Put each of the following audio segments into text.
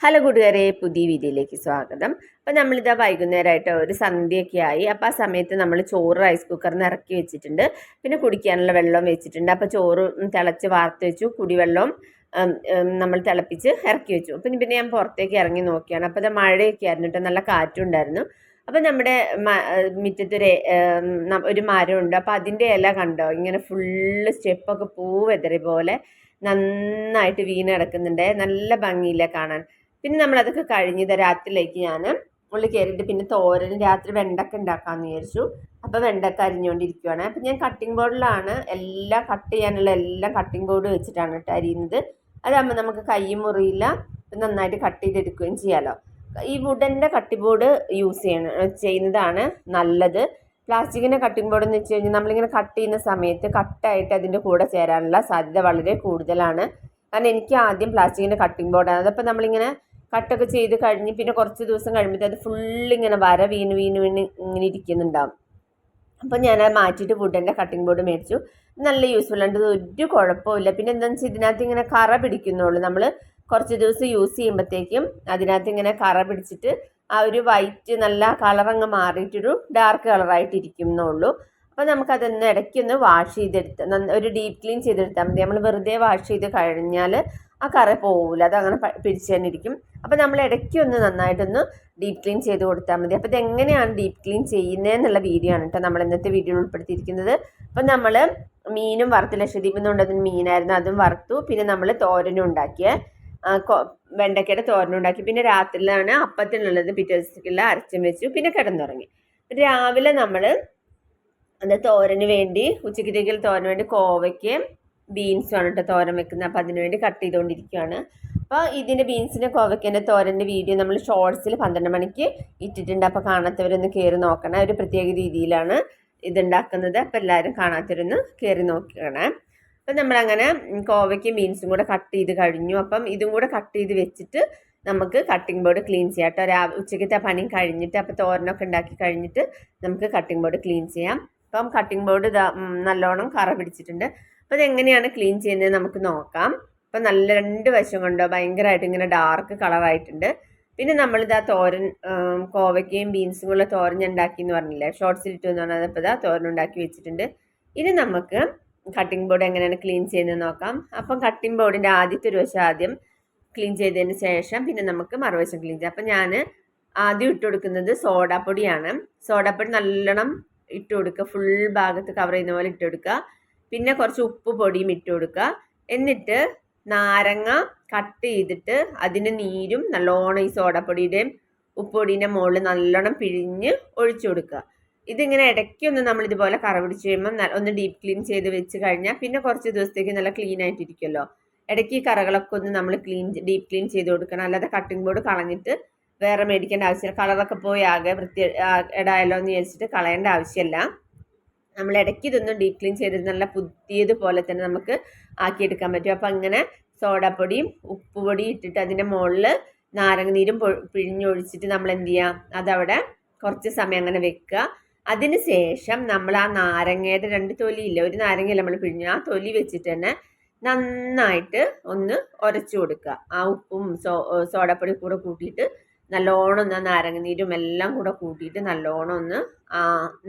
Hello കൂട്ടുകാരെ പുതിയ വീഡിയോയിലേക്ക് സ്വാഗതം. അപ്പോൾ നമ്മളിതാ വൈകുന്നേരമായിട്ട് ഒരു സന്ധ്യയൊക്കെ ആയി. അപ്പോൾ ആ സമയത്ത് നമ്മൾ ചോറ് റൈസ് കുക്കറിൽ ഇറക്കി വെച്ചിട്ടുണ്ട്. പിന്നെ കുടിക്കാനുള്ള വെള്ളം വെച്ചിട്ടുണ്ട്. അപ്പോൾ ചോറ് തിളച്ച് വാർത്ത് വെച്ചു. കുടിവെള്ളം നമ്മൾ തിളപ്പിച്ച് ഇറക്കി വെച്ചു. പിന്നെ പിന്നെ ഞാൻ പുറത്തേക്ക് ഇറങ്ങി നോക്കിയാണ്. അപ്പോൾ അത് മഴയൊക്കെ ആയിരുന്നു കേട്ടോ. നല്ല കാറ്റുണ്ടായിരുന്നു അപ്പോൾ നമ്മുടെ മിറ്റത്തൊരു ഒരു മരമുണ്ട് അപ്പോൾ അതിന്റെ ഇല കണ്ടോ? ഇങ്ങനെ ഫുള്ള് സ്റ്റെപ്പൊക്കെ പൂ വെതറി പോലെ നന്നായിട്ട് വീണ് കിടക്കുന്നുണ്ട്. നല്ല ഭംഗിയില്ല കാണാൻ. പിന്നെ നമ്മളതൊക്കെ കഴിഞ്ഞത് രാത്രിയിലേക്ക് ഞാൻ ഉള്ളിൽ കയറിയിട്ട് പിന്നെ തോരൻ രാത്രി വെണ്ടക്ക ഉണ്ടാക്കാമെന്ന് വിചാരിച്ചു. അപ്പോൾ വെണ്ടക്ക അരിഞ്ഞുകൊണ്ടിരിക്കുകയാണ് അപ്പം ഞാൻ കട്ടിംഗ് ബോർഡിലാണ് എല്ലാം കട്ട് ചെയ്യാനുള്ള എല്ലാം കട്ടിംഗ് ബോർഡ് വെച്ചിട്ടാണ് കേട്ടോ അരിയുന്നത്. അതാകുമ്പോൾ നമുക്ക് കൈ മുറിയില്ല. നന്നായിട്ട് കട്ട് ചെയ്തെടുക്കുകയും ചെയ്യാമല്ലോ ഈ വുഡന്റെ കട്ടി ബോർഡ് യൂസ് ചെയ്യണം ചെയ്യുന്നതാണ് നല്ലത്. പ്ലാസ്റ്റിക്കിന്റെ കട്ടിംഗ് ബോർഡ് എന്ന് വെച്ച് കഴിഞ്ഞാൽ നമ്മളിങ്ങനെ കട്ട് ചെയ്യുന്ന സമയത്ത് കട്ടായിട്ട് അതിന്റെ കൂടെ ചേരാനുള്ള സാധ്യത വളരെ കൂടുതലാണ്. കാരണം എനിക്ക് ആദ്യം പ്ലാസ്റ്റിക്കിന്റെ കട്ടിംഗ് ബോർഡാണ് അതപ്പോൾ നമ്മളിങ്ങനെ കട്ടൊക്കെ ചെയ്ത് കഴിഞ്ഞ് പിന്നെ കുറച്ച് ദിവസം കഴിയുമ്പോൾ അത് ഫുള്ളിങ്ങനെ വര വീണ് വീണ് വീണ് ഇങ്ങനെ ഇരിക്കുന്നുണ്ടാവും. അപ്പോൾ അത് മാറ്റിയിട്ട് വുഡന്റെ കട്ടിംഗ് ബോർഡ് മേടിച്ചു. നല്ല യൂസ്ഫുൾ ആണ്. ഇത് ഒരു കുഴപ്പമില്ല പിന്നെ എന്താണെന്ന് വെച്ചാൽ ഇതിനകത്ത് ഇങ്ങനെ കറ പിടിക്കുന്നുള്ളൂ. നമ്മൾ കുറച്ച് ദിവസം യൂസ് ചെയ്യുമ്പോഴത്തേക്കും അതിനകത്ത് ഇങ്ങനെ കറ പിടിച്ചിട്ട് ആ ഒരു വൈറ്റ് നല്ല കളറങ്ങ് മാറിയിട്ടൊരു ഡാർക്ക് കളറായിട്ട് ഇരിക്കുന്നുള്ളൂ. അപ്പോൾ നമുക്കതൊന്ന് ഇടയ്ക്കൊന്ന് വാഷ് ചെയ്തെടുത്ത് ഒരു ഡീപ്പ് ക്ലീൻ ചെയ്തെടുത്താൽ മതി. നമ്മൾ വെറുതെ വാഷ് ചെയ്ത് കഴിഞ്ഞാൽ ആ കറ പോവില്ല അതങ്ങനെ പിടിച്ച് തന്നെ ഇരിക്കും. അപ്പോൾ നമ്മൾ ഇടയ്ക്കൊന്ന് നന്നായിട്ടൊന്ന് ഡീപ്പ് ക്ലീൻ ചെയ്ത് കൊടുത്താൽ മതി. അപ്പോൾ ഇതെങ്ങനെയാണ് ഡീപ്പ് ക്ലീൻ ചെയ്യുന്നതെന്നുള്ള വീഡിയോ ആണ് കേട്ടോ നമ്മൾ ഇന്നത്തെ വീഡിയോയിൽ ഉൾപ്പെടുത്തിയിരിക്കുന്നത്. അപ്പം നമ്മൾ മീനും വറുത്ത് ലക്ഷദ്വീപിൽ നിന്ന് കൊണ്ടുവന്ന മീനായിരുന്നു അതും വറുത്തു. പിന്നെ നമ്മൾ തോരനും ഉണ്ടാക്കിയ. വെണ്ടക്കയുടെ തോരനും ഉണ്ടാക്കി. പിന്നെ രാത്രിയിലാണ് അപ്പത്തിനുള്ളത് പിറ്റേ ദിവസത്തേക്കുള്ള അരച്ചും വെച്ചു. പിന്നെ കിടന്നുറങ്ങി. രാവിലെ നമ്മൾ അത് തോരന് വേണ്ടി ഉച്ചക്കത്തേക്കുള്ള തോരന് വേണ്ടി കോവയ്ക്ക് ബീൻസ് ആണ് കേട്ടോ തോരൻ വെക്കുന്നത്. അപ്പോൾ അതിന് വേണ്ടി കട്ട് ചെയ്തുകൊണ്ടിരിക്കുകയാണ് അപ്പോൾ ഇതിന്റെ ബീൻസിന്റെ കോവയ്ക്കേന്റെ തോരന്റെ വീഡിയോ നമ്മൾ ഷോർട്സിൽ പന്ത്രണ്ട് മണിക്ക് ഇട്ടിട്ടുണ്ട്. അപ്പോൾ കാണാത്തവരൊന്ന് കയറി നോക്കണം. ഒരു പ്രത്യേക രീതിയിലാണ് ഇതുണ്ടാക്കുന്നത്. അപ്പോൾ എല്ലാവരും കാണാത്തവരൊന്ന് കയറി നോക്കണേ. അപ്പം നമ്മളങ്ങനെ കോവയ്ക്കും ബീൻസും കൂടെ കട്ട് ചെയ്ത് കഴിഞ്ഞു. അപ്പം ഇതും കൂടെ കട്ട് ചെയ്ത് വെച്ചിട്ട് നമുക്ക് കട്ടിംഗ് ബോർഡ് ക്ലീൻ ചെയ്യാം കേട്ടോ. രാ ഉച്ചക്കത്തെ പണി കഴിഞ്ഞിട്ട് അപ്പോൾ തോരനൊക്കെ ഉണ്ടാക്കി കഴിഞ്ഞിട്ട് നമുക്ക് കട്ടിംഗ് ബോർഡ് ക്ലീൻ ചെയ്യാം. അപ്പം കട്ടിംഗ് ബോർഡ് നല്ലോണം കറ പിടിച്ചിട്ടുണ്ട്. അപ്പോൾ ഇതെങ്ങനെയാണ് ക്ലീൻ ചെയ്യുന്നത് നമുക്ക് നോക്കാം. അപ്പം നല്ല രണ്ട് വശം കൊണ്ടോ? ഭയങ്കരമായിട്ട് ഇങ്ങനെ ഡാർക്ക് കളറായിട്ടുണ്ട് പിന്നെ നമ്മളിതാ തോരൻ കോവയ്ക്കയും ബീൻസും കൂടെ തോരൻ ഉണ്ടാക്കി എന്ന് പറഞ്ഞില്ലേ? ഷോർട്ട്സ് ഇട്ടു എന്ന് പറഞ്ഞാൽ അപ്പോൾ ഇതാ തോരൻ ഉണ്ടാക്കി വെച്ചിട്ടുണ്ട്. ഇനി നമുക്ക് കട്ടിംഗ് ബോർഡ് എങ്ങനെയാണ് ക്ലീൻ ചെയ്യുന്നത് നോക്കാം. അപ്പം കട്ടിംഗ് ബോർഡിന്റെ ആദ്യത്തെ ഒരു വശം ആദ്യം ക്ലീൻ ചെയ്തതിന് ശേഷം പിന്നെ നമുക്ക് മറുവശം ക്ലീൻ ചെയ്യാം. അപ്പം ഞാൻ ആദ്യം ഇട്ട് കൊടുക്കുന്നത് സോഡാപ്പൊടിയാണ്. സോഡാപ്പൊടി നല്ലോണം ഇട്ട് കൊടുക്കുക. ഫുൾ ഭാഗത്ത് കവർ ചെയ്യുന്ന പോലെ ഇട്ട് കൊടുക്കുക. പിന്നെ കുറച്ച് ഉപ്പ് പൊടിയും ഇട്ട് കൊടുക്കുക. എന്നിട്ട് നാരങ്ങ കട്ട് ചെയ്തിട്ട് അതിന്റെ നീരും നല്ലോണം ഈ സോഡപ്പൊടിയുടെയും ഉപ്പൊടീന്റെ മുകളിൽ നല്ലോണം പിഴിഞ്ഞ് ഒഴിച്ചു കൊടുക്കുക. ഇതിങ്ങനെ ഇടയ്ക്കൊന്ന് നമ്മൾ ഇതുപോലെ കറ പിടിച്ച് കഴിയുമ്പോൾ ഒന്ന് ഡീപ്പ് ക്ലീൻ ചെയ്ത് വെച്ച് കഴിഞ്ഞാൽ പിന്നെ കുറച്ച് ദിവസത്തേക്ക് നല്ല ക്ലീൻ ആയിട്ടിരിക്കുമല്ലോ. ഇടയ്ക്ക് ഈ കറകളൊക്കെ ഒന്ന് നമ്മൾ ക്ലീൻ ഡീപ്പ് ക്ലീൻ ചെയ്ത് കൊടുക്കണം. അല്ലാതെ കട്ടിംഗ് ബോർഡ് കളഞ്ഞിട്ട് വേറെ മേടിക്കേണ്ട ആവശ്യമില്ല. കളറൊക്കെ പോയി ആകെ വൃത്തി ഇടായല്ലോ എന്ന് വിചാരിച്ചിട്ട് കളയേണ്ട ആവശ്യമില്ല. നമ്മൾ ഇടയ്ക്ക് ഇതൊന്നും ഡീപ്പ് ക്ലീൻ ചെയ്ത് നല്ല പുതിയതുപോലെ തന്നെ നമുക്ക് ആക്കിയെടുക്കാൻ പറ്റും. അപ്പം അങ്ങനെ സോഡാപ്പൊടിയും ഉപ്പുപൊടിയും ഇട്ടിട്ട് അതിന്റെ മുകളിൽ നാരങ്ങനീരും നീരും പിഴിഞ്ഞൊഴിച്ചിട്ട് നമ്മൾ എന്ത് ചെയ്യുക അതവിടെ കുറച്ച് സമയം അങ്ങനെ വെക്കുക. അതിന് ശേഷം നമ്മൾ ആ നാരങ്ങയുടെ രണ്ട് തൊലിയില്ല ഒരു നാരങ്ങയല്ല നമ്മൾ പിഴിഞ്ഞു ആ തൊലി വെച്ചിട്ട് തന്നെ നന്നായിട്ട് ഒന്ന് ഉരച്ചു കൊടുക്കുക. ആ ഉപ്പും സോ സോഡാപ്പൊടി കൂടെ കൂട്ടിയിട്ട് നല്ലോണം ഒന്ന് നാരങ്ങനീരും എല്ലാം കൂടെ കൂട്ടിയിട്ട് നല്ലോണം ഒന്ന്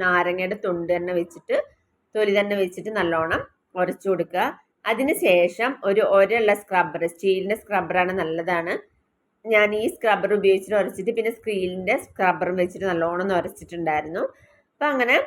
നാരങ്ങയുടെ തൊണ്ട് തന്നെ വെച്ചിട്ട് തൊലി തന്നെ വെച്ചിട്ട് നല്ലോണം ഉരച്ചു കൊടുക്കുക. അതിന് ശേഷം ഒരു ഒരള്ള സ്ക്രബ്ബർ സ്റ്റീലിന്റെ സ്ക്രബ്ബറാണ് നല്ലതാണ്. ഞാൻ ഈ സ്ക്രബ്ബർ ഉപയോഗിച്ചിട്ട് ഉരച്ചിട്ട് പിന്നെ സ്ക്രീനിന്റെ സ്ക്രബ്ബറും വെച്ചിട്ട് നല്ലോണം ഉരച്ചിട്ടുണ്ടായിരുന്നു അപ്പം അങ്ങനെ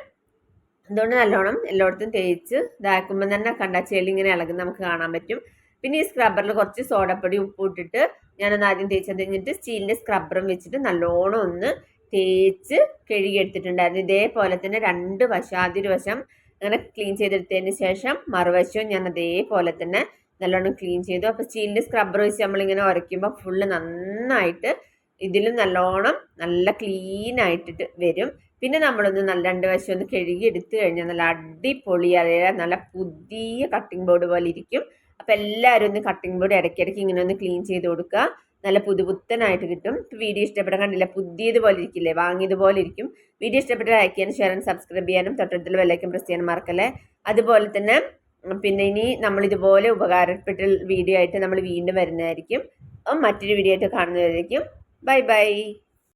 അതുകൊണ്ട് നല്ലോണം എല്ലായിടത്തും തേച്ച് ഇതാക്കുമ്പോൾ തന്നെ കണ്ട ചെളി ഇങ്ങനെ ഇളകുന്ന നമുക്ക് കാണാൻ പറ്റും. പിന്നെ ഈ സ്ക്രബ്ബറിൽ കുറച്ച് സോഡപ്പൊടി ഉപ്പ് ഇട്ടിട്ട് ഞാനൊന്ന് ആദ്യം തേച്ചത് കഴിഞ്ഞിട്ട് സ്റ്റീലിന്റെ സ്ക്രബ്ബറും വെച്ചിട്ട് നല്ലോണം ഒന്ന് തേച്ച് കഴുകിയെടുത്തിട്ടുണ്ടായിരുന്നു. ഇതേപോലെ തന്നെ രണ്ട് വശം ആദ്യൊരു വശം അങ്ങനെ ക്ലീൻ ചെയ്തെടുത്തതിന് ശേഷം മറുവശവും ഞാൻ അതേപോലെ തന്നെ നല്ലോണം ക്ലീൻ ചെയ്തു. അപ്പോൾ സ്റ്റീലിന്റെ സ്ക്രബ്ബർ വെച്ച് നമ്മളിങ്ങനെ ഉരയ്ക്കുമ്പോൾ ഫുള്ള് നന്നായിട്ട് ഇതിലും നല്ലോണം നല്ല ക്ലീൻ ആയിട്ടിട്ട് വരും. പിന്നെ നമ്മളൊന്ന് നല്ല രണ്ട് വശം ഒന്ന് കഴുകി എടുത്തു കഴിഞ്ഞാൽ നല്ല അടിപൊളി അതായത് നല്ല പുതിയ കട്ടിംഗ് ബോർഡ് പോലെ ഇരിക്കും. അപ്പോൾ എല്ലാവരും ഒന്ന് കട്ടിംഗ് ബോർഡ് ഇടയ്ക്കിടയ്ക്ക് ഇങ്ങനെ ഒന്ന് ക്ലീൻ ചെയ്ത് കൊടുക്കുക. നല്ല പുതുപുത്തനായിട്ട് കിട്ടും. വീഡിയോ ഇഷ്ടപ്പെടാൻ കണ്ടില്ല പുതിയതുപോലെ ഇരിക്കില്ലേ? വാങ്ങിയതുപോലെ ഇരിക്കും. വീഡിയോ ഇഷ്ടപ്പെട്ട ലൈക്ക് ചെയ്യാനും ഷെയർ ചെയ്യാനും സബ്സ്ക്രൈബ് ചെയ്യാനും തൊട്ടടുത്തുള്ള ബെല്ലൈക്കും പ്രസ് ചെയ്യാനും മറക്കല്ലേ? അതുപോലെ തന്നെ പിന്നെ ഇനി നമ്മൾ ഇതുപോലെ ഉപകാരപ്പെട്ട വീഡിയോ ആയിട്ട് നമ്മൾ വീണ്ടും വരുന്നതായിരിക്കും. മറ്റൊരു വീഡിയോ ആയിട്ട് കാണുന്നതായിരിക്കും ബൈ ബൈ